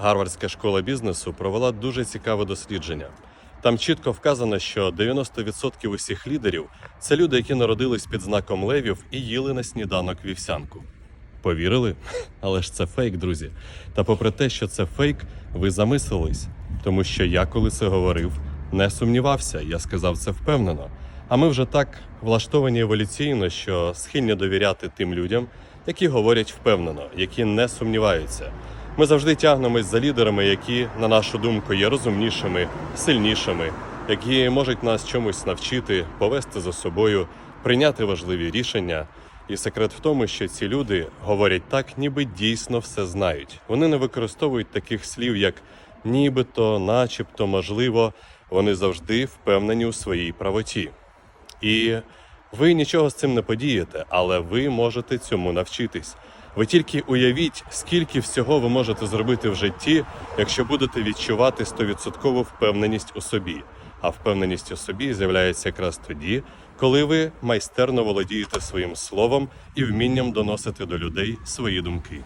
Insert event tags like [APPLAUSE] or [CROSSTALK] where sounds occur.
Гарвардська школа бізнесу провела дуже цікаве дослідження. Там чітко вказано, що 90% усіх лідерів це люди, які народились під знаком левів і їли на сніданок вівсянку. Повірили? [LAUGHS] Але ж це фейк, друзі. Та попри те, що це фейк, ви замислились, тому що я, коли це говорив, не сумнівався, я сказав це впевнено. А ми вже так влаштовані еволюційно, що схильні довіряти тим людям, які говорять впевнено, які не сумніваються. Ми завжди тягнемось за лідерами, які, на нашу думку, є розумнішими, сильнішими, які можуть нас чомусь навчити, повести за собою, прийняти важливі рішення. І секрет в тому, що ці люди говорять так, ніби дійсно все знають. Вони не використовують таких слів, як нібито, начебто, можливо. Вони завжди впевнені у своїй правоті. І ви нічого з цим не подієте, але ви можете цьому навчитись. Ви тільки уявіть, скільки всього ви можете зробити в житті, якщо будете відчувати стовідсоткову впевненість у собі. А впевненість у собі з'являється якраз тоді, коли ви майстерно володієте своїм словом і вмінням доносити до людей свої думки.